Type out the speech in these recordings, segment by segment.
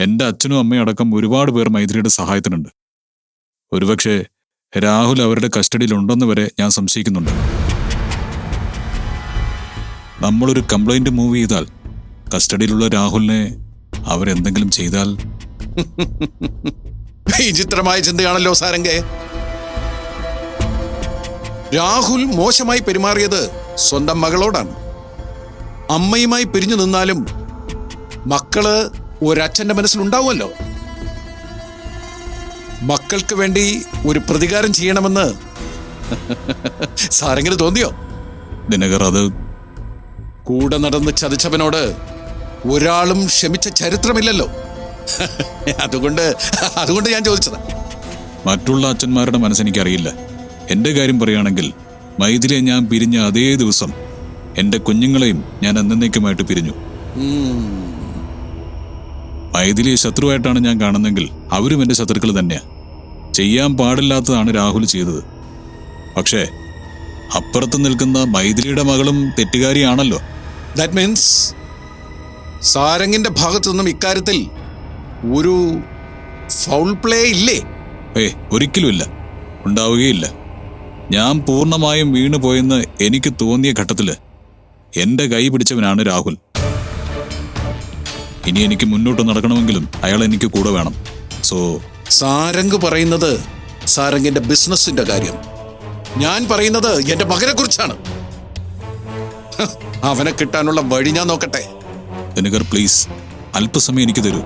എന്റെ അച്ഛനും അമ്മയും അടക്കം ഒരുപാട് പേർ മൈത്രിയുടെ സഹായത്തിനുണ്ട്. ഒരുപക്ഷെ രാഹുൽ അവരുടെ കസ്റ്റഡിയിലുണ്ടെന്ന് വരെ ഞാൻ സംശയിക്കുന്നുണ്ട്. നമ്മളൊരു കംപ്ലൈന്റ് മൂവ് ചെയ്താൽ കസ്റ്റഡിയിലുള്ള രാഹുലിനെ അവരെന്തെങ്കിലും ചെയ്താൽ? വിചിത്രമായ ചിന്തയാണല്ലോ സാരംഗെ. രാഹുൽ മോശമായി പെരുമാറിയത് സ്വന്തം മകളോടാണ്. അമ്മയുമായി പിരിഞ്ഞു നിന്നാലും മക്കൾ ഒരച്ഛന്റെ മനസ്സിലുണ്ടാവുമല്ലോ? മക്കൾക്ക് വേണ്ടി ഒരു പ്രതികാരം ചെയ്യണമെന്ന് സാരെങ്കിലും തോന്നിയോ? ദിനകർ അത് കൂടെ നടന്ന് ചതിച്ചവനോട് ഒരാളും ക്ഷമിച്ച ചരിത്രമില്ലല്ലോ. അതുകൊണ്ട് അതുകൊണ്ട് ഞാൻ ചോദിച്ചത്. മറ്റുള്ള അച്ഛന്മാരുടെ മനസ്സെനിക്കറിയില്ല എന്റെ കാര്യം പറയുകയാണെങ്കിൽ മൈഥിലിയെ ഞാൻ പിരിഞ്ഞ അതേ ദിവസം എന്റെ കുഞ്ഞുങ്ങളെയും ഞാൻ എന്നേക്കുമായിട്ട് പിരിഞ്ഞു. മൈഥിലിയെ ശത്രുവായിട്ടാണ് ഞാൻ കാണുന്നതെങ്കിൽ അവരും എന്റെ ശത്രുക്കൾ തന്നെയാണ് ചെയ്യാൻ പാടില്ലാത്തതാണ് രാഹുൽ ചെയ്തത്. പക്ഷേ അപ്പുറത്ത് നിൽക്കുന്ന മൈഥിലിയുടെ മകളും തെറ്റുകാരിയാണല്ലോ. ദാറ്റ് മീൻസ് സാരംഗിന്റെ ഭാഗത്തു നിന്നും ഇക്കാര്യത്തിൽ ഒരു ഫൗൾ പ്ലേ ഇല്ലേ? ഏ ഒരിക്കലുമില്ല. ഉണ്ടാവുകയില്ല. ഞാൻ പൂർണമായും വീണുപോയെന്ന് എനിക്ക് തോന്നിയ ഘട്ടത്തിൽ എന്റെ കൈ പിടിച്ചവനാണ് രാഹുൽ. ഇനി എനിക്ക് മുന്നോട്ട് നടക്കണമെങ്കിലും അയാൾ എനിക്ക് കൂടെ വേണം. സോ സാരംഗ് പറയുന്നത് സാരംഗിന്റെ ബിസിനസിന്റെ കാര്യം. ഞാൻ പറയുന്നത് എന്റെ മകനെ കുറിച്ചാണ്. അവനെ കിട്ടാനുള്ള വഴി ഞാൻ നോക്കട്ടെ. ദിനകർ പ്ലീസ് അല്പസമയം എനിക്ക് തരൂ.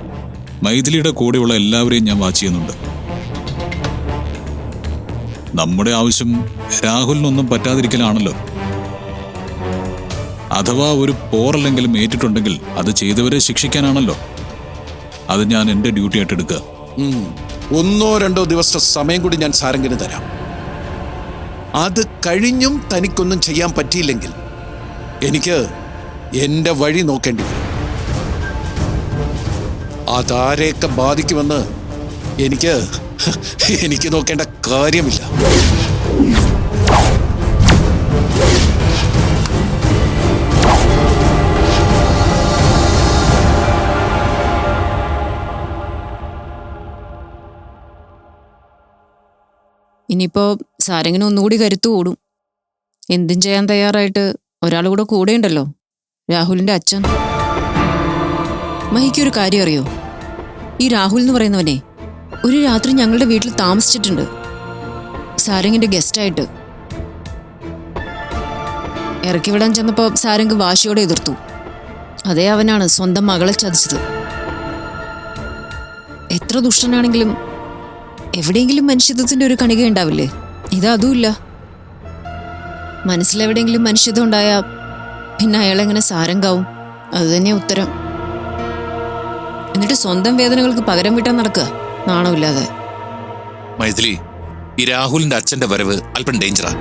മൈഥിലിയുടെ കൂടെയുള്ള എല്ലാവരെയും ഞാൻ വാച്ച് ചെയ്യുന്നുണ്ട്. നമ്മുടെ ആവശ്യം രാഹുലിനൊന്നും പറ്റാതിരിക്കലാണല്ലോ. അഥവാ ഒരു പോറല്ലെങ്കിലും ഏറ്റിട്ടുണ്ടെങ്കിൽ അത് ചെയ്തവരെ ശിക്ഷിക്കാനാണല്ലോ. അത് ഞാൻ എന്റെ ഡ്യൂട്ടി ആയിട്ട് എടുക്കുക. ഒന്നോ രണ്ടോ ദിവസത്തെ സമയം കൂടി ഞാൻ സാരംഗിന് തരാം. അത് കഴിഞ്ഞും തനിക്കൊന്നും ചെയ്യാൻ പറ്റിയില്ലെങ്കിൽ എനിക്ക് എന്റെ വഴി നോക്കേണ്ടി വരും. അതാരെയൊക്കെ ബാധിക്കുമെന്ന് എനിക്ക് എനിക്ക് നോക്കേണ്ട കാര്യമില്ല. ഇനിയിപ്പോ സാരംഗിന് ഒന്നുകൂടി കരുത്തു കൂടും. എന്തും ചെയ്യാൻ തയ്യാറായിട്ട് ഒരാൾ കൂടെ കൂടെയുണ്ടല്ലോ. രാഹുലിന്റെ അച്ഛൻ. മഹിക്കൊരു കാര്യം അറിയോ? ഈ രാഹുൽ എന്ന് പറയുന്നവനെ ഒരു രാത്രി ഞങ്ങളുടെ വീട്ടിൽ താമസിച്ചിട്ടുണ്ട്. സാരംഗിന്റെ ഗസ്റ്റായിട്ട് ഇറക്കി വിടാൻ ചെന്നപ്പോ സാരംഗ് വാശിയോടെ എതിർത്തു. അതേ അവനാണ് സ്വന്തം മകളെ ചതിച്ചത്. എത്ര ദുഷ്ടനാണെങ്കിലും എവിടെയെങ്കിലും മനുഷ്യത്വത്തിന്റെ ഒരു കണിക ഉണ്ടാവില്ലേ? ഇത് അതുമില്ല. മനസ്സിലെവിടെയെങ്കിലും മനുഷ്യത്വം ഉണ്ടായാ പിന്നെ അയാളെങ്ങനെ സാരംഗാവും അത് തന്നെ ഉത്തരം. എന്നിട്ട് സ്വന്തം വേദനകൾക്ക് പകരം വീട്ടാൻ നടക്കുക. നാണമില്ലാതെ. മൈഥിലി ഈ രാഹുലിന്റെ അച്ഛന്റെ വരവ് അല്പം ഡേഞ്ചറാ.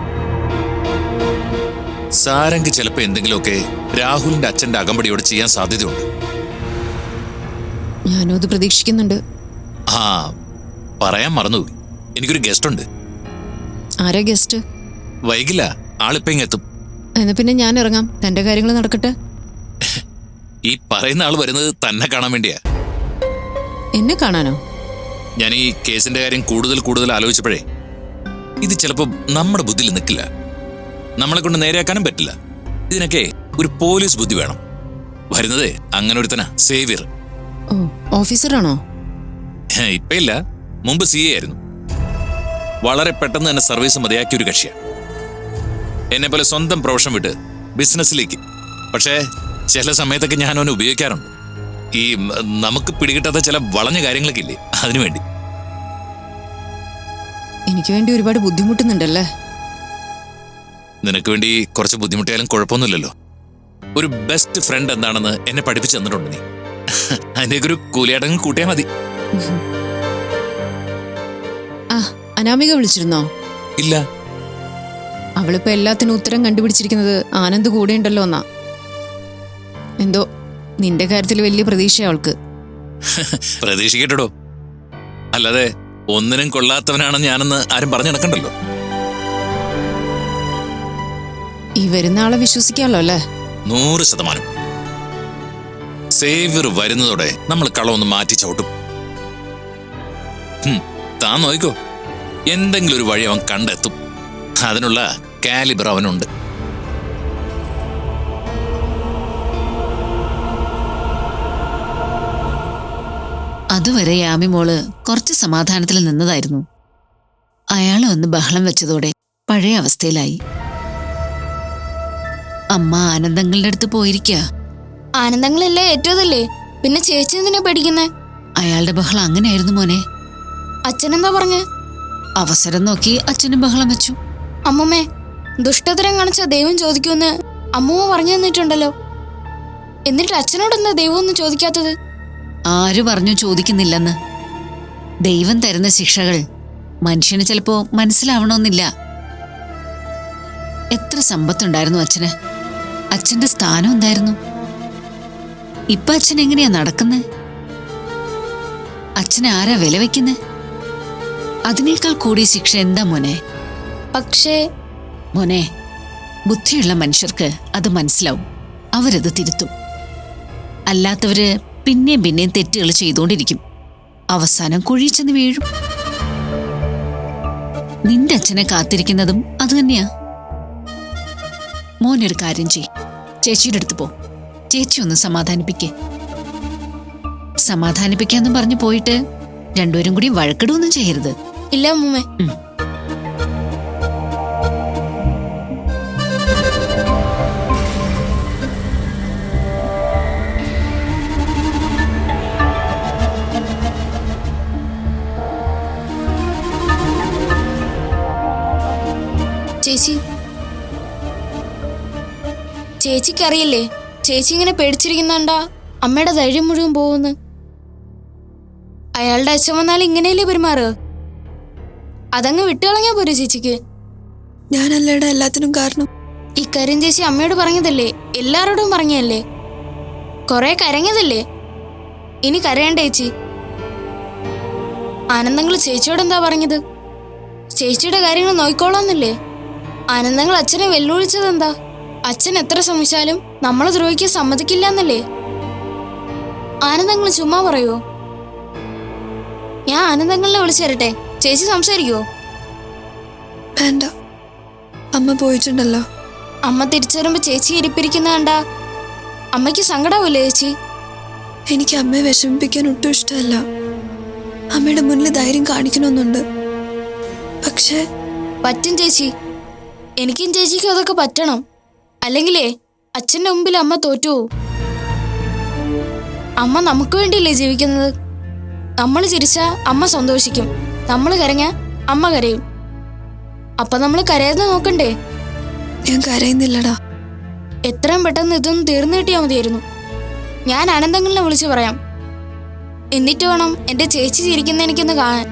സാരംഗ് ചിലപ്പോ എന്തെങ്കിലുമൊക്കെ രാഹുലിന്റെ അച്ഛന്റെ അകമ്പടിയോട് ചെയ്യാൻ സാധ്യതയുണ്ട്. ഞാനും അത് പ്രതീക്ഷിക്കുന്നുണ്ട്. ആ പറയാൻ മറന്നുപോയി. എനിക്കൊരു ഗസ്റ്റ് ഉണ്ട് ആരാ ഗസ്റ്റ്? വൈകില്ല. ആളിപ്പോ ഇങ്ങെത്തും. എന്നാ പിന്നെ ഞാൻ ഇറങ്ങാം. തന്റെ കാര്യങ്ങൾ നടക്കട്ടെ. ഈ പറയുന്ന ആൾ വരുന്നത് തന്നെ കാണാൻ വേണ്ടിയാ. എന്നെ കാണാനോ? ഞാൻ ഈ കേസിന്റെ കാര്യം കൂടുതൽ കൂടുതൽ ആലോചിച്ചപ്പോഴേ ഇത് ചിലപ്പോ നമ്മുടെ ബുദ്ധിയിൽ നിൽക്കില്ല. നമ്മളെ കൊണ്ട് നേരെയാക്കാനും പറ്റില്ല. ഇതിനൊക്കെ ഒരു പോലീസ് ബുദ്ധി വേണം. വരുന്നത് അങ്ങനെ ഒരുത്തനാ സേവിയർ ഓഫീസറാണോ? ഇപ്പൊ ഇല്ല മുമ്പ് സി എ ആയിരുന്നു. വളരെ പെട്ടെന്ന് തന്നെ സർവീസ് മതിയാക്കിയ ഒരു കക്ഷിയാണ് എന്നെ പോലെ സ്വന്തം പ്രൊഫഷൻ വിട്ട് ബിസിനസ്സിലേക്ക്. പക്ഷേ ചില സമയത്തൊക്കെ ഞാൻ അവനെ ഉപയോഗിക്കാറുണ്ട്. ഈ നമുക്ക് പിടികിട്ടാത്ത ചില വളഞ്ഞ കാര്യങ്ങളൊക്കെ ഇല്ലേ? അതിനുവേണ്ടി എനിക്ക് വേണ്ടി ഒരുപാട് ബുദ്ധിമുട്ടുന്നുണ്ടല്ലേ? നിനക്ക് വേണ്ടി കുറച്ച് ബുദ്ധിമുട്ടിയാലും കുഴപ്പമൊന്നുമില്ലല്ലോ. ഒരു ബെസ്റ്റ് ഫ്രണ്ട് എന്താണെന്ന് എന്നെ പഠിപ്പിച്ചു തന്നിട്ടുണ്ട് നീ. അതിന്റെയൊക്കെ ഒരു കൂലിയാടങ്ങ് കൂട്ടിയാൽ മതി. അനാമിക വിളിച്ചിരുന്നോ? ഇല്ല. അവളിപ്പോ എല്ലാത്തിനും ഉത്തരം കണ്ടുപിടിച്ചിരിക്കുന്നത് ആനന്ദ് കൂടെ ഉണ്ടല്ലോ എന്നാ എന്തോ നിന്റെ കാര്യത്തിൽ വലിയ പ്രതീക്ഷ അവൾക്ക്. പ്രതീക്ഷിക്കട്ടോ അല്ലാതെ ഒന്നിനും കൊള്ളാത്തവനാണെന്ന് ഞാനെന്ന് ആരും പറഞ്ഞു നടക്കണ്ടല്ലോ. ഈ വരുന്ന ആളെ വിശ്വസിക്കാമല്ലോ അല്ലേ? നൂറ് ശതമാനം. സേവ്യർ വരുന്നതോടെ നമ്മൾ കളമൊന്ന് മാറ്റി ചവിട്ടും. താൻ നോയിക്കോ. എന്തെങ്കിലും ഒരു വഴി അവൻ കണ്ടെത്തും. അതിനുള്ള കാലിബർ അവനുണ്ട്. അതുവരെ യാമി മോൾ കുറച്ച് സമാധാനത്തിൽ നിന്നതായിരുന്നു. അയാൾ വന്ന് ബഹളം വെച്ചതോടെ പഴയ അവസ്ഥയിലായി. അമ്മ ആനന്ദങ്ങളുടെ അടുത്ത് പോയിരിക്കുക ആനന്ദങ്ങളല്ലേ ഏറ്റതല്ലേ പിന്നെ ചേച്ചി എന്തിനാ പേടിക്കുന്നേ? അയാളുടെ ബഹളം അങ്ങനെയായിരുന്നു മോനെ. അച്ഛനെന്താ പറഞ്ഞേ? അവസരം നോക്കി അച്ഛനും ബഹളം വെച്ചു. അമ്മമ്മേ ദുഷ്ടതരം കാണിച്ച ദൈവം ചോദിക്കുമെന്ന് അമ്മൂമ്മ പറഞ്ഞു തന്നിട്ടുണ്ടല്ലോ. എന്നിട്ട് അച്ഛനോട് എന്താ ദൈവം ഒന്നും ചോദിക്കാത്തത്? ആര് പറഞ്ഞു ചോദിക്കുന്നില്ലെന്ന്. ദൈവം തരുന്ന ശിക്ഷകൾ മനുഷ്യന് ചിലപ്പോ മനസ്സിലാവണമെന്നില്ല. എത്ര സമ്പത്തുണ്ടായിരുന്നു അച്ഛന്? അച്ഛന്റെ സ്ഥാനം എന്തായിരുന്നു? ഇപ്പൊ അച്ഛൻ എങ്ങനെയാ നടക്കുന്നത് അച്ഛനെ ആരാ വില വെക്കുന്നത് അതിനേക്കാൾ കൂടി ശിക്ഷ എന്താ മോനെ? പക്ഷേ മോനെ ബുദ്ധിയുള്ള മനുഷ്യർക്ക് അത് മനസ്സിലാവും. അവരത് തിരുത്തും. അല്ലാത്തവര് പിന്നെയും പിന്നെയും തെറ്റുകൾ ചെയ്തുകൊണ്ടിരിക്കും. അവസാനം കുഴിച്ചെന്ന് വീഴും. നിന്റെ അച്ഛനെ കാത്തിരിക്കുന്നതും അതുതന്നെയാ മോനൊരു കാര്യം ചെയ് ചേച്ചിയുടെ അടുത്ത് പോ. ചേച്ചി ഒന്ന് സമാധാനിപ്പിക്കേ. സമാധാനിപ്പിക്കാന്നും പറഞ്ഞു പോയിട്ട് രണ്ടുപേരും കൂടി വഴക്കിടുകയൊന്നും ചെയ്യരുത്. ഇല്ല അമ്മൂമ്മേ. ചേച്ചി. ചേച്ചിക്കറിയില്ലേ? ചേച്ചി ഇങ്ങനെ പേടിച്ചിരിക്കുന്നുണ്ടാ? അമ്മയുടെ ധൈര്യം മുഴുവൻ പോകുന്നു. അയാളുടെ അച്ഛൻ വന്നാൽ ഇങ്ങനെയല്ലേ പെരുമാറുക? അതങ്ങ് വിട്ടുകളഞ്ഞാ പോരെ ചേച്ചിക്ക്. ഞാനല്ലേടാ എല്ലാത്തിനും കാരണം. ഇക്കാര്യം ചേച്ചി അമ്മയോട് പറഞ്ഞതല്ലേ? എല്ലാരോടും പറഞ്ഞതല്ലേ? കുറെ കരഞ്ഞതല്ലേ? ഇനി കരയണ്ട ചേച്ചി? ആനന്ദങ്ങൾ ചേച്ചിയോട് എന്താ പറഞ്ഞത്? ചേച്ചിയുടെ കാര്യങ്ങൾ നോക്കിക്കോളാന്നല്ലേ? ആനന്ദങ്ങൾ അച്ഛനെ വെല്ലുവിളിച്ചത് എന്താ അച്ഛൻ എത്ര ശ്രമിച്ചാലും നമ്മളെ ദ്രോഹിക്കാൻ സമ്മതിക്കില്ല എന്നല്ലേ ആനന്ദങ്ങൾ ചുമ്മാ പറയോ? ഞാൻ ആനന്ദങ്ങളിനെ വിളിച്ചു തരട്ടെ ചേച്ചി സംസാരിക്കോ വേണ്ട. അമ്മ പോയിട്ടുണ്ടല്ലോ. അമ്മ തിരിച്ചു വരുമ്പോ ചേച്ചി ഇരിപ്പിരിക്കുന്ന കണ്ടാ അമ്മയ്ക്ക് സങ്കടാവൂലേ ചേച്ചി? എനിക്ക് അമ്മയെ വിഷമിപ്പിക്കാൻ ഒട്ടും ഇഷ്ടമല്ല. അമ്മയുടെ മുന്നിൽ ധൈര്യം കാണിക്കണമെന്നുണ്ട്. പക്ഷേ പറ്റും ചേച്ചി. എനിക്കും ചേച്ചിക്കും അതൊക്കെ പറ്റണം. അല്ലെങ്കിലേ അച്ഛന്റെ മുമ്പിൽ അമ്മ തോറ്റുപോകും അമ്മ നമുക്ക് വേണ്ടിയല്ലേ ജീവിക്കുന്നത്? നമ്മൾ ചിരിച്ചാ അമ്മ സന്തോഷിക്കും. നമ്മൾ കരഞ്ഞ അമ്മ കരയും. അപ്പൊ നമ്മൾ കരയുന്ന നോക്കണ്ടേ? ഞാൻ കരയുന്നില്ലടാ. എത്രയും പെട്ടെന്ന് ഇതൊന്നും തീർന്നു കിട്ടിയാൽ മതിയായിരുന്നു. ഞാൻ ആനന്ദങ്ങളിനെ വിളിച്ചു പറയാം. എന്നിട്ട് വേണം എന്റെ ചേച്ചി ചിരിക്കുന്ന എനിക്കൊന്ന് കാണാൻ.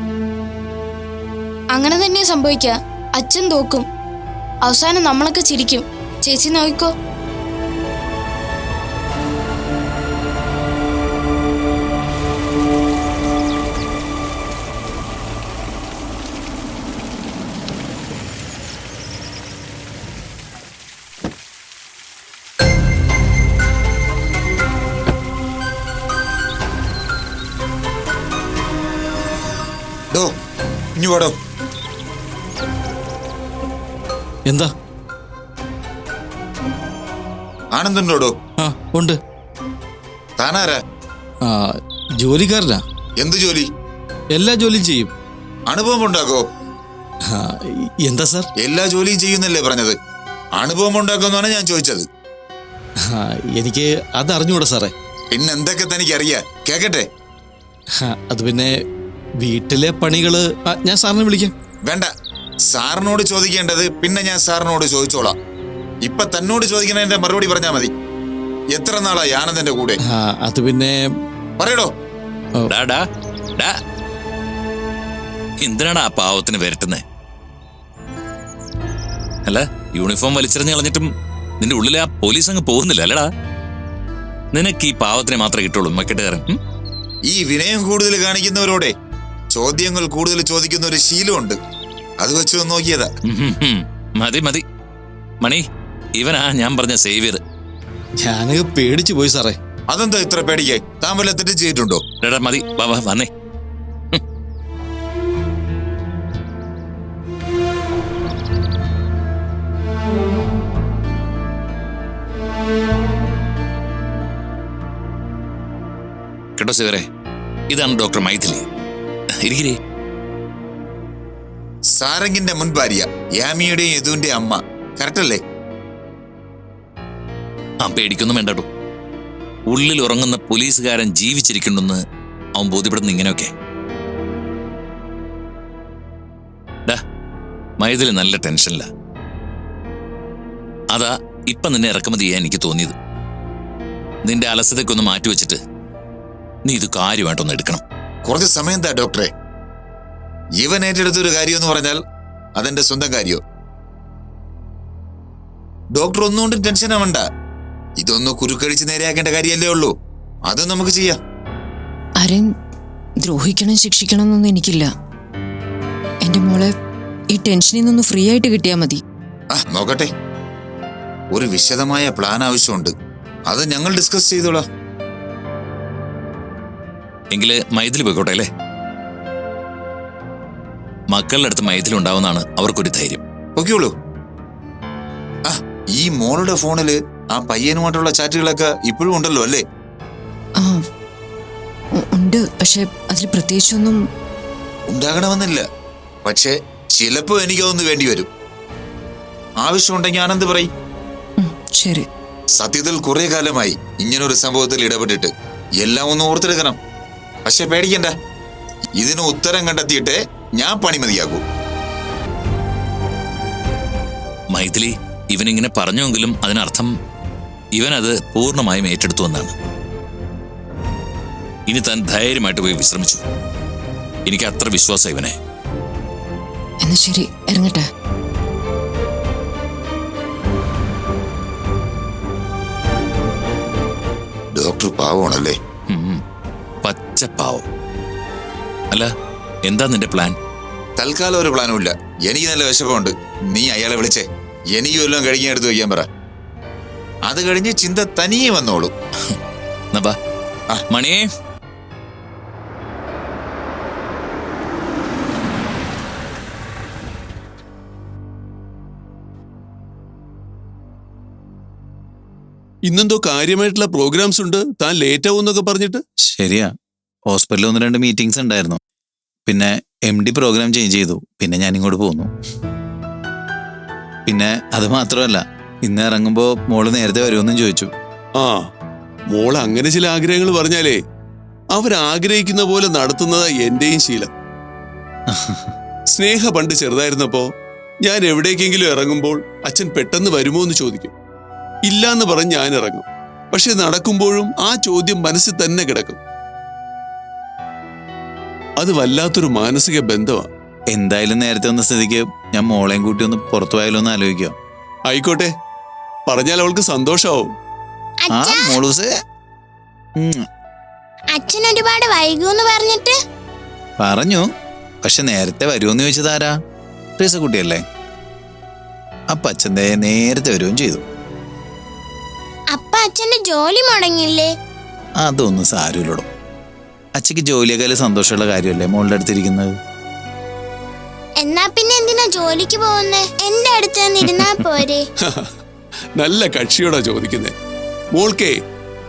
അങ്ങനെ തന്നെ സംഭവിക്കുക. അച്ഛൻ തോക്കും. അവസാനം നമ്മളൊക്കെ ചിരിക്കും. ചേച്ചി നോക്കിക്കോ. വാടോ. എന്താ? ആനന്ദനോടോ? ആ ഉണ്ട്. താനാരാ? ആ ജോലിക്കാരനാ. എന്ത് ജോലി? എല്ലാ ജോലിയും ചെയ്യും. അനുഭവം ഉണ്ടാക്കോ? ആ, എന്താ സാർ? എല്ലാ ജോലിയും ചെയ്യുന്നല്ലേ പറഞ്ഞത്. അനുഭവം ഉണ്ടാക്കുമെന്നാണ് ഞാൻ ചോദിച്ചത്. ആ, എനിക്ക് അത് അറിഞ്ഞൂടാ സാറേ. പിന്നെന്തൊക്കെ തനിക്ക് അറിയാ കേക്കട്ടെ. ആ, അത് പിന്നെ വീട്ടിലെ പണികൾ ആ, ഞാൻ സാറിനെ വിളിക്കാം. വേണ്ട. സാറിനോട് ചോദിക്കേണ്ടത് പിന്നെ ഞാൻ സാറിനോട് ചോദിച്ചോളാം. ഇപ്പൊ തന്നോട് ചോദിക്കുന്നതിന്റെ മറുപടി പറഞ്ഞാ മതി. എത്ര നാളായി ആനന്ദന്റെ കൂടെ? ആ, അത് പിന്നെ പറയടോ. ഡാ ഡാ ഡാ. എന്തിനാണ് ആ പാവത്തിന് വരട്ടുന്നേ? അല്ല യൂണിഫോം വലിച്ചെറിഞ്ഞ് കളഞ്ഞിട്ടും നിന്റെ ഉള്ളിലെ ആ പോലീസ് അങ്ങ് പോകുന്നില്ല അല്ലടാ. നിനക്ക് ഈ പാവത്തിനെ മാത്രമേ കിട്ടുള്ളൂ മക്കെട്ടുകാരൻ? ഈ വിനയം കൂടുതൽ കാണിക്കുന്നവരോടെ ചോദ്യങ്ങൾ കൂടുതൽ ചോദിക്കുന്ന ഒരു ശീലമുണ്ട്. അത് വെച്ച് ഒന്ന് നോക്കിയതാ. മതി മതി. മണി ഇവനാ ഞാൻ പറഞ്ഞ സേവിയർ. ഞാൻ പേടിച്ചു പോയി സാറേ. അതെന്താ ഇത്ര പേടിക്കേ? താൻ വല്ല തെറ്റ് ചെയ്തിട്ടുണ്ടോ? എടാ മതി വാ വാ വന്നേ. കേട്ടോ സിവരെ ഇതാണ് ഡോക്ടർ മൈഥിലി. ഇരിക്കേ സാരംഗിന്റെ മുൻ ഭാര്യ യാമിയുടെയും യദുവിന്റെ അമ്മ. കറക്റ്റല്ലേ ആ പേടിക്കൊന്നും വേണ്ടോ ഉള്ളിൽ ഉറങ്ങുന്ന പോലീസുകാരൻ ജീവിച്ചിരിക്കണമെന്ന് അവൻ ബോധ്യപ്പെടുന്ന ഇങ്ങനെയൊക്കെ. മൈതിൽ നല്ല ടെൻഷനില്ല അതാ ഇപ്പൊ നിന്നെ ഇറക്കുമതി ചെയ്യാൻ എനിക്ക് തോന്നിയത്. നിന്റെ അലസതയ്ക്കൊന്ന് മാറ്റിവെച്ചിട്ട് നീ ഇത് കാര്യമായിട്ടൊന്ന് എടുക്കണം. കുറച്ച് സമയം താ ഡോക്ടറെ? ജീവൻ ഏറ്റെടുത്തൊരു കാര്യം എന്ന് പറഞ്ഞാൽ അതെന്റെ സ്വന്തം കാര്യോ ഡോക്ടർ ഒന്നുകൊണ്ടും ടെൻഷൻ ആവണ്ട ഇതൊന്ന് കുരുക്കഴിച്ച് നേരെയാക്കേണ്ട കാര്യമല്ലേ ഉള്ളൂ. അത് നമുക്ക് ചെയ്യാം. ആരെയും ദ്രോഹിക്കണം ശിക്ഷിക്കണം എന്നൊന്നും എനിക്കില്ല. എന്റെ മോളെ ഈ ടെൻഷനിൽ നിന്നൊന്ന് ഫ്രീ ആയിട്ട് കിട്ടിയാ മതി. ആ നോക്കട്ടെ. ഒരു വിശദമായ പ്ലാൻ ആവശ്യമുണ്ട്. അത് ഞങ്ങൾ ഡിസ്കസ് ചെയ്തോളാം. എങ്കിൽ മൈഥിലി പോയിക്കോട്ടെ അല്ലേ? മക്കളുടെ അടുത്ത് മൈതിലുണ്ടാവുന്നതാണ് അവർക്കൊരു ധൈര്യം. ഓക്കെയുള്ളൂ ആ ഈ മോളുടെ ഫോണിൽ ആ പയ്യനുമായിട്ടുള്ള ചാറ്റുകളൊക്കെ ഇപ്പോഴും ഉണ്ടല്ലോ അല്ലേ? ഉണ്ട്. പക്ഷെ അതിൽ പ്രത്യേകിച്ചൊന്നും ഉണ്ടാകണമെന്നില്ല. പക്ഷെ ചിലപ്പോ എനിക്കതൊന്ന് വേണ്ടി വരും. ആവശ്യമുണ്ടെങ്കിൽ ആനന്ദ് പറയും. ശരി. സത്യത്തിൽ കുറെ കാലമായി ഇങ്ങനൊരു സംഭവത്തിൽ ഇടപെട്ടിട്ട്. എല്ലാം ഒന്ന് ഓർത്തെടുക്കണം. പക്ഷെ പേടിക്കണ്ട. ഇതിന് ഉത്തരം കണ്ടെത്തിയിട്ട് ഞാൻ പണി മതിയാകൂ. മൈഥിലി ഇവനിങ്ങനെ പറഞ്ഞുവെങ്കിലും അതിനർത്ഥം ഇവനത് പൂർണമായും ഏറ്റെടുത്തു എന്നാണ്. ഇനി താൻ ധൈര്യമായിട്ട് പോയി വിശ്രമിച്ചു. എനിക്ക് അത്ര വിശ്വാസം ഇവനെ. എന്നാ ശരി ഇറങ്ങട്ടെ. ഡോക്ടർ പാവമാണല്ലേ? പച്ചപ്പാവം അല്ല എന്താ നിന്റെ പ്ലാൻ? തൽക്കാലം ഒരു പ്ലാനും ഇല്ല. എനിക്ക് നല്ല വിശപ്പമുണ്ട് നീ അയാളെ വിളിച്ചേ. എനിക്കും എല്ലാം കഴിഞ്ഞ എടുത്ത് വയ്ക്കാൻ പറ. അത് കഴിഞ്ഞ് ചിന്ത തനിയെ വന്നോളൂ. എന്നാ ആ. മണിയേ ഇന്നെന്തോ കാര്യമായിട്ടുള്ള പ്രോഗ്രാംസ് ഉണ്ട്. താൻ ലേറ്റ് ആവും എന്നൊക്കെ പറഞ്ഞിട്ട്. ശരിയാ. ഹോസ്പിറ്റലിൽ ഒന്ന് രണ്ട് മീറ്റിംഗ്സ് ഉണ്ടായിരുന്നു. പിന്നെ എം ഡി പ്രോഗ്രാം ചേഞ്ച് ചെയ്തു. പിന്നെ ഞാൻ ഇങ്ങോട്ട് പോന്നു. പിന്നെ അത് മാത്രമല്ല ഇന്ന് ഇറങ്ങുമ്പോ മോൾ നേരത്തെ വരുമെന്നും ചോദിച്ചു. ആ മോൾ അങ്ങനെ ചില ആഗ്രഹങ്ങൾ പറഞ്ഞാലേ അവരാഗ്രഹിക്കുന്ന പോലെ നടത്തുന്നത് എന്റെയും ശീലം. സ്നേഹ പണ്ട് ചെറുതായിരുന്നപ്പോ ഞാൻ എവിടേക്കെങ്കിലും ഇറങ്ങുമ്പോൾ അച്ഛൻ പെട്ടെന്ന് വരുമോ എന്ന് ചോദിക്കും. ഇല്ലാന്ന് പറഞ്ഞ് ഞാൻ ഇറങ്ങും. പക്ഷെ നടക്കുമ്പോഴും ആ ചോദ്യം മനസ്സിൽ തന്നെ കിടക്കും. അത് വല്ലാത്തൊരു മാനസിക ബന്ധമാണ് എന്തായാലും നേരത്തെ വന്ന സ്ഥിതിക്ക് ഞാൻ മോളെയും കൂട്ടി ഒന്ന് പുറത്തു പോയാലോ എന്ന് ആലോചിക്കാം. ആയിക്കോട്ടെ. പറഞ്ഞാൽ അവൾക്ക് സന്തോഷാവും. ആ അച്ഛാ മോളൂസേ. ഉം, അച്ഛൻ ഒരുപാട് വൈകൂന്ന് പറഞ്ഞിട്ട്? പറഞ്ഞു. പക്ഷെ നേരത്തെ വരുമെന്ന് ചോദിച്ചതാരാ ആരാ? കുട്ടിയല്ലേ? അപ്പൊ അച്ഛൻ ദേ നേരത്തെ വരുകയും ചെയ്തു. അപ്പ അച്ഛന്റെ ജോലി മുടങ്ങില്ലേ അതൊന്നും സാരമില്ലടോ. അച്ഛക്ക് ജോലിയേക്കാൾ സന്തോഷമുള്ള കാര്യമല്ലേ മോളുടെ അടുത്തിരിക്കുന്നത്? എന്നാ പിന്നെ എന്തിനാ ജോലിക്ക് പോകുന്നേ? എന്റെ അടുത്ത് ഇരുന്നാ പോരെ. നല്ല കക്ഷിയോടാ ചോദിക്കുന്നേ. മോൾക്കേ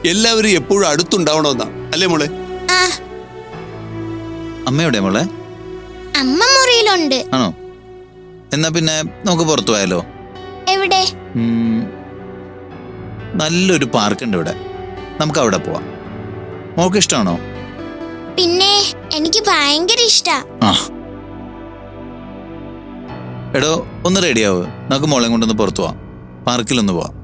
എല്ലാവരും എപ്പോഴും അടുത്തുണ്ടാവണമെന്നാ. അല്ലേ മോളെ? ആ. അമ്മയുടെ മോളെ? അമ്മ മുറിയിലുണ്ട്. ആണോ? എന്നാ പിന്നെ നമുക്ക് പുറത്തു പോയാലോ? എവിടെ? ഉം, നല്ലൊരു പാർക്ക് ഉണ്ട് ഇവിടെ. നമുക്ക് അവിടെ പോവാം. മോൾക്ക് ഇഷ്ടമാണോ? പിന്നെ എനിക്ക് ഭയങ്കര ഇഷ്ടാ. ആ. എടോ ഒന്ന് റെഡിയാവ്. നമുക്ക് മോളെ കൊണ്ടൊന്ന് പുറത്തു പോവാം. പാർക്കിലൊന്ന് പോവാം.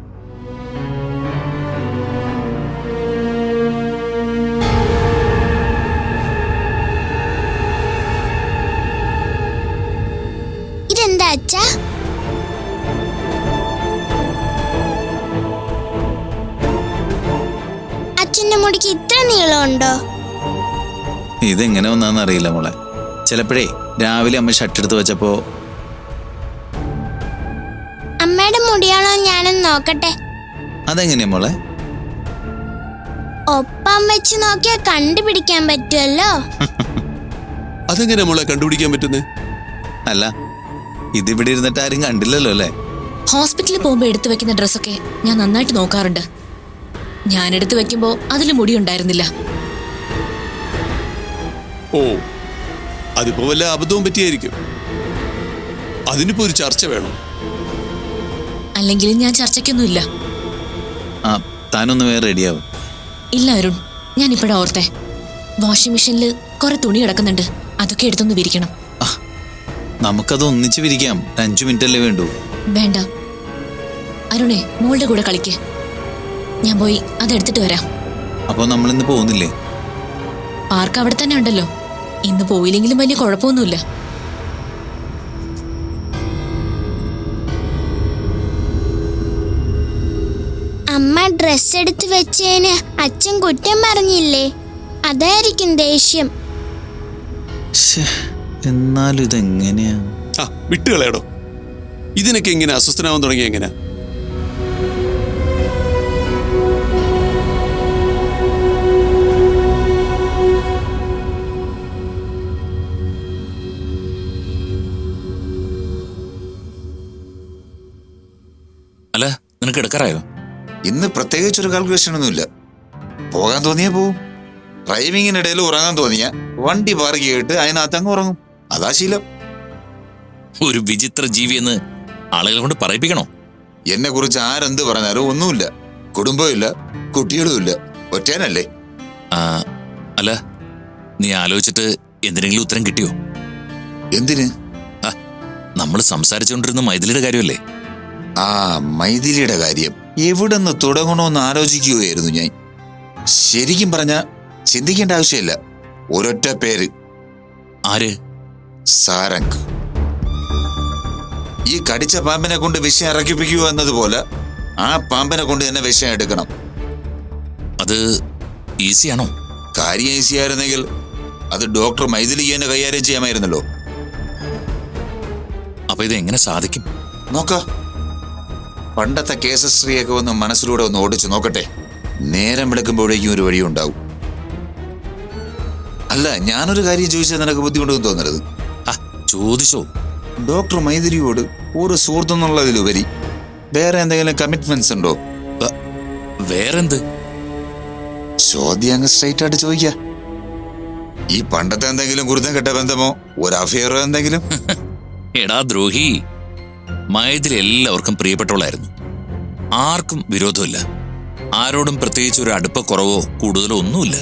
ഇതെന്താ അച്ഛാ? അച്ഛന്റെ മുടിക്ക് ഇത്ര നീളമുണ്ടോ? ഇതെങ്ങനെ വന്നാന്ന് അറിയില്ല മോളെ. ചിലപ്പോഴേ രാവിലെ അമ്മ ഷർട്ട് എടുത്ത് വെച്ചപ്പോ അമ്മയുടെ മുടിയാണോ ഞാനൊന്ന് നോക്കട്ടെ? അതെങ്ങനെയാ മോളെ? ഒപ്പം വെച്ച് നോക്കിയാൽ കണ്ടുപിടിക്കാൻ പറ്റുമല്ലോ അതെങ്ങനെ മോളെ കണ്ടുപിടിക്കാൻ പറ്റുന്നേ? അല്ല ഇതിവിടെ ഇരുന്നിട്ട് ആരും കണ്ടില്ലല്ലോ അല്ലേ? ഹോസ്പിറ്റലിൽ പോകുമ്പോൾ എടുത്തു വെക്കുന്ന ഡ്രസ്സൊക്കെ ഞാൻ നന്നായിട്ട് നോക്കാറുണ്ട്. ഞാൻ എടുത്തു വെക്കുമ്പോൾ അതിൽ മുടി ഉണ്ടായിരുന്നില്ല. ഓ അതിപ്പോ വല്ല അബദ്ധവും പറ്റിയായിരിക്കും. അതിനിപ്പോ ഒരു ചർച്ച വേണം. അല്ലെങ്കിലും ഞാൻ ചർച്ചയ്ക്കൊന്നുമില്ല. ആ താനൊന്ന് വേറെ റെഡിയാവും. ഇല്ല അരുൺ ഞാൻ ഇപ്പോഴാ ഓർത്തെ. വാഷിംഗ് മെഷീനിൽ കുറെ തുണി കിടക്കുന്നുണ്ട്. അതൊക്കെ എടുത്തൊന്ന് വിരിക്കണം. നമുക്കത് ഒന്നിച്ച് വിരിക്കാം. അഞ്ചു മിനിറ്റ് അല്ലേ വേണ്ടൂ. വേണ്ട. അരുണേ മോളുടെ കൂടെ കളിക്ക്. ഞാൻ പോയി അതെടുത്തിട്ട് വരാം. അപ്പോൾ നമ്മളിന്ന് പോകുന്നില്ലേ? പാർക്ക് അവിടെ തന്നെ ഉണ്ടല്ലോ? ഇന്ന് പോയില്ലെങ്കിലും വലിയ കുഴപ്പമൊന്നുമില്ല. അമ്മ ഡ്രസ് എടുത്ത് വെച്ചതിന് അച്ഛൻ കുറ്റം പറഞ്ഞില്ലേ? അതായിരിക്കും ദേഷ്യം. എന്നാലും ഇതെങ്ങനെയാ ആ വിട്ടുകളയടോ. ഇതിനൊക്കെ എങ്ങനെ അസ്വസ്ഥനാവാൻ തുടങ്ങി എങ്ങനെ എടുക്കാറായോ? ഇന്ന് പ്രത്യേകിച്ചൊരു കാൽക്കുലേഷൻ ഒന്നുമില്ല. പോകാൻ തോന്നിയാ പോവും. ഡ്രൈവിങ്ങിനിടയിൽ ഉറങ്ങാൻ തോന്നിയ വണ്ടി പാർക്ക് ചെയ്തിട്ട് അതിനകത്ത് അങ്ങ് ഉറങ്ങും. അതാ ശീലം. ഒരു വിചിത്ര ജീവി എന്ന് ആളുകളെ കൊണ്ട് പറയിപ്പിക്കണോ? എന്നെ കുറിച്ച് ആരെന്ത് പറഞ്ഞാലും ഒന്നുമില്ല. കുടുംബമില്ല കുട്ടികളുമില്ല ഒറ്റേനല്ലേ? ആ, അല്ല നീ ആലോചിച്ചിട്ട് എന്തിനെങ്കിലും ഉത്തരം കിട്ടിയോ? എന്തിന്? നമ്മൾ സംസാരിച്ചുകൊണ്ടിരുന്ന മൈഥിലിയുടെ കാര്യമല്ലേ? ആ മൈഥിലിയുടെ കാര്യം. എവിടെന്ന് തുടങ്ങണമെന്ന് ആലോചിക്കുകയായിരുന്നു ഞാൻ. ശരിക്കും പറഞ്ഞ ചിന്തിക്കേണ്ട ആവശ്യമില്ല. ഒരൊറ്റ പേര്. ആര്? സാരംഗ്. ഈ കടിച്ച പാമ്പിനെ കൊണ്ട് വിഷയം ഇറക്കിപ്പിക്കുക എന്നതുപോലെ ആ പാമ്പിനെ കൊണ്ട് തന്നെ വിഷയം എടുക്കണം. അത് ഈസിയാണോ? കാര്യം ഈസി ആയിരുന്നെങ്കിൽ അത് ഡോക്ടർ മൈഥിലിയെ തന്നെ കൈകാര്യം ചെയ്യാമായിരുന്നല്ലോ. അപ്പൊ ഇത് എങ്ങനെ സാധിക്കും? നോക്ക. പണ്ടത്തെ കേസസ്ത്രീയൊക്കെ ഒന്ന് മനസ്സിലൂടെ ഒന്ന് ഓടിച്ചു നോക്കട്ടെ. നേരം വിളക്കുമ്പോഴേക്കും ഒരു വഴി ഉണ്ടാവും. അല്ല ഞാനൊരു കാര്യം ചോദിച്ചാൽ നിനക്ക് ബുദ്ധിമുട്ടൊന്നും തോന്നരുത്. ആ ചോദിച്ചോ. ഡോക്ടർ മൈതിരിയോട് ഒരു സുഹൃത്തെന്നുള്ളതിലുപരി വേറെ എന്തെങ്കിലും കമ്മിറ്റ്മെന്റ്സ് ഉണ്ടോ? വേറെന്ത്? ചോദ്യം അങ്ങ് സ്ട്രൈറ്റ് ആയിട്ട് ചോദിക്ക. ഈ പണ്ടത്തെ എന്തെങ്കിലും കുരുതം കെട്ട ബന്ധമോ? ഒരു അഫയറോ എന്തെങ്കിലും? എടാ ദ്രോഹി മൈഥിലി എല്ലാവർക്കും പ്രിയപ്പെട്ടവളായിരുന്നു. ആർക്കും വിരോധമില്ല. ആരോടും പ്രത്യേകിച്ച് ഒരു അടുപ്പ കുറവോ കൂടുതലോ ഒന്നുമില്ല.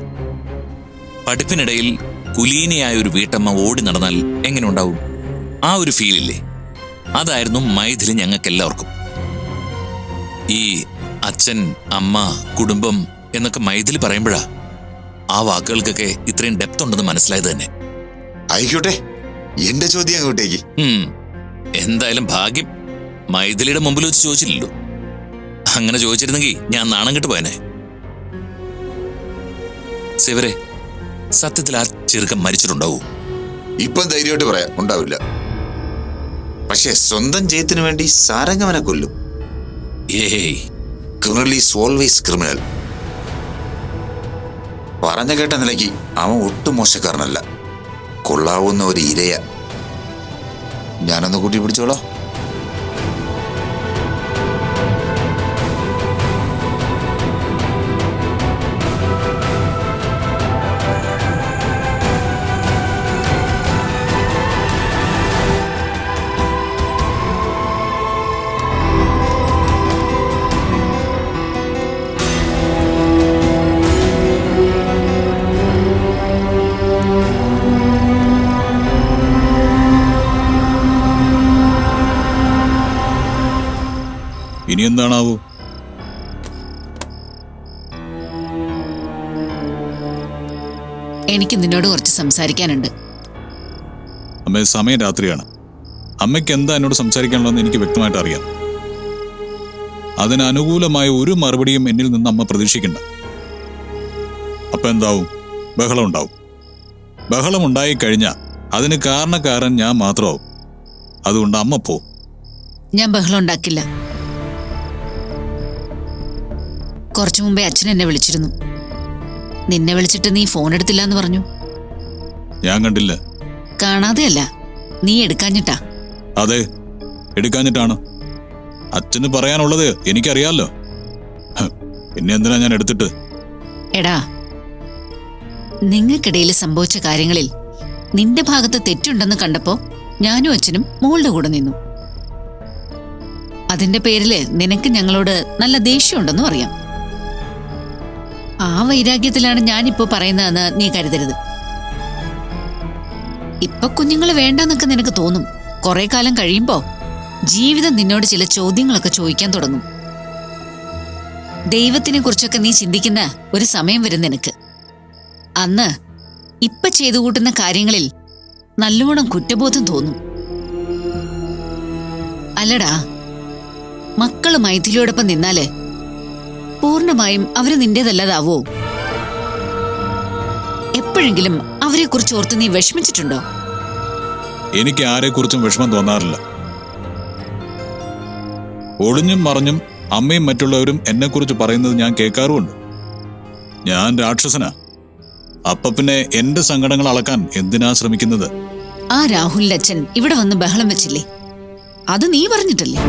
പഠിപ്പിനിടയിൽ കുലീനയായ ഒരു വീട്ടമ്മ ഓടി നടന്നാൽ എങ്ങനെ ഉണ്ടാവും? ആ ഒരു ഫീലില്ലേ അതായിരുന്നു മൈഥിലി ഞങ്ങൾക്ക് എല്ലാവർക്കും ഈ അച്ഛൻ അമ്മ കുടുംബം എന്നൊക്കെ മൈഥിലി പറയുമ്പോഴാ ആ വാക്കുകൾക്കൊക്കെ ഇത്രയും ഡെപ്ത് ഉണ്ടെന്ന് മനസ്സിലായത് തന്നെ. ആയിക്കോട്ടെ. എന്റെ ചോദ്യം അങ്ങോട്ടേക്ക്. എന്തായാലും ഭാഗ്യം മൈഥിലിയുടെ മുമ്പിൽ വെച്ച് ചോദിച്ചില്ലല്ലോ. അങ്ങനെ ചോദിച്ചിരുന്നെങ്കിൽ ഞാൻ നാണം കെട്ട് പോയനെ. ശിവരെ സത്യത്തിൽ ആ ചെറുക്കം മരിച്ചിട്ടുണ്ടാവൂ? ഇപ്പം ധൈര്യമായിട്ട് പറയാം ഉണ്ടാവില്ല. പക്ഷേ സ്വന്തം ജയത്തിനു വേണ്ടി സാരംഗമനെ കൊല്ലും. ഏയ്. ക്രിമിനൽ ഈസ് ഓൾവേസ് ക്രിമിനൽ പറഞ്ഞ കേട്ട നിലയ്ക്ക് അവൻ ഒട്ടും മോശക്കാരനല്ല. കൊള്ളാവുന്ന ഒരു ഇരയ. ഞാനൊന്ന് കൂട്ടി പിടിച്ചോളാം. ഇനി എന്താണാവൂ എനിക്ക് നിന്നോട് കുറച്ച് സംസാരിക്കാനുണ്ട്. അമ്മ സമയം രാത്രിയാണ്. അമ്മയ്ക്ക് എന്താ എന്നോട് സംസാരിക്കാനുള്ളതെന്ന് എനിക്ക് വ്യക്തമായിട്ട് അറിയാം അതിനനുകൂലമായ ഒരു മറുപടിയും എന്നിൽ നിന്ന് അമ്മ പ്രതീക്ഷിക്കണ്ട. അപ്പൊ എന്താവും? ബഹളം ഉണ്ടാവും. ബഹളം ഉണ്ടായിക്കഴിഞ്ഞാൽ അതിന് കാരണക്കാരൻ ഞാൻ മാത്രമാവും. അതുകൊണ്ട് അമ്മ പോ. ഞാൻ ബഹളം ഉണ്ടാക്കില്ല. കുറച്ചു മുമ്പേ അച്ഛൻ എന്നെ വിളിച്ചിരുന്നു. നിന്നെ വിളിച്ചിട്ട് നീ ഫോൺ എടുത്തില്ല എന്ന് പറഞ്ഞു. ഞാൻ കണ്ടില്ല. കാണാതെയല്ല നീ എടുക്കാഞ്ഞിട്ടാ. അതെ എടുക്കാഞ്ഞിട്ടാണ്. അച്ഛന് പറയാനുള്ളത് എനിക്കറിയാലോ. പിന്നെ എന്തിനാ ഞാൻ എടുത്തിട്ട്? എടാ നിങ്ങൾക്കിടയിൽ സംഭവിച്ച കാര്യങ്ങളിൽ നിന്റെ ഭാഗത്ത് തെറ്റുണ്ടെന്ന് കണ്ടപ്പോ ഞാനും അച്ഛനും മോളുടെ കൂടെ നിന്നു. അതിന്റെ പേരിൽ നിനക്ക് ഞങ്ങളോട് നല്ല ദേഷ്യമുണ്ടെന്നും അറിയാം. ആ വൈരാഗ്യത്തിലാണ് ഞാനിപ്പോ പറയുന്നതെന്ന് നീ കരുതരുത്. ഇപ്പൊ കുഞ്ഞുങ്ങൾ വേണ്ടെന്നൊക്കെ നിനക്ക് തോന്നും. കുറെ കാലം കഴിയുമ്പോ ജീവിതം നിന്നോട് ചില ചോദ്യങ്ങളൊക്കെ ചോദിക്കാൻ തുടങ്ങും. ദൈവത്തിനെ കുറിച്ചൊക്കെ നീ ചിന്തിക്കുന്ന ഒരു സമയം വരും നിനക്ക്. അന്ന് ഇപ്പൊ ചെയ്തു കൂട്ടുന്ന കാര്യങ്ങളിൽ നല്ലോണം കുറ്റബോധം തോന്നും. അല്ലടാ മക്കൾ മൈഥിലിയോടൊപ്പം നിന്നാൽ പൂർണമായും അവർ നിന്റേതല്ലാതാവോ? എപ്പോഴെങ്കിലും അവരെ കുറിച്ച് ഓർത്ത് നീ വിഷമിച്ചിട്ടുണ്ടോ? എനിക്ക് ആരെക്കുറിച്ചും വിഷമം തോന്നാറില്ല. ഒളിഞ്ഞും മറിഞ്ഞും അമ്മയും മറ്റുള്ളവരും എന്നെക്കുറിച്ച് പറയുന്നത് ഞാൻ കേൾക്കാറുമുണ്ട്. ഞാൻ രാക്ഷസനാ. അപ്പ പിന്നെ എന്റെ സങ്കടങ്ങൾ അളക്കാൻ എന്തിനാ ശ്രമിക്കുന്നത്? ആ രാഹുലിന്റെ അച്ഛൻ ഇവിടെ വന്ന് ബഹളം വെച്ചില്ലേ? അത് നീ പറഞ്ഞിട്ടല്ലേ?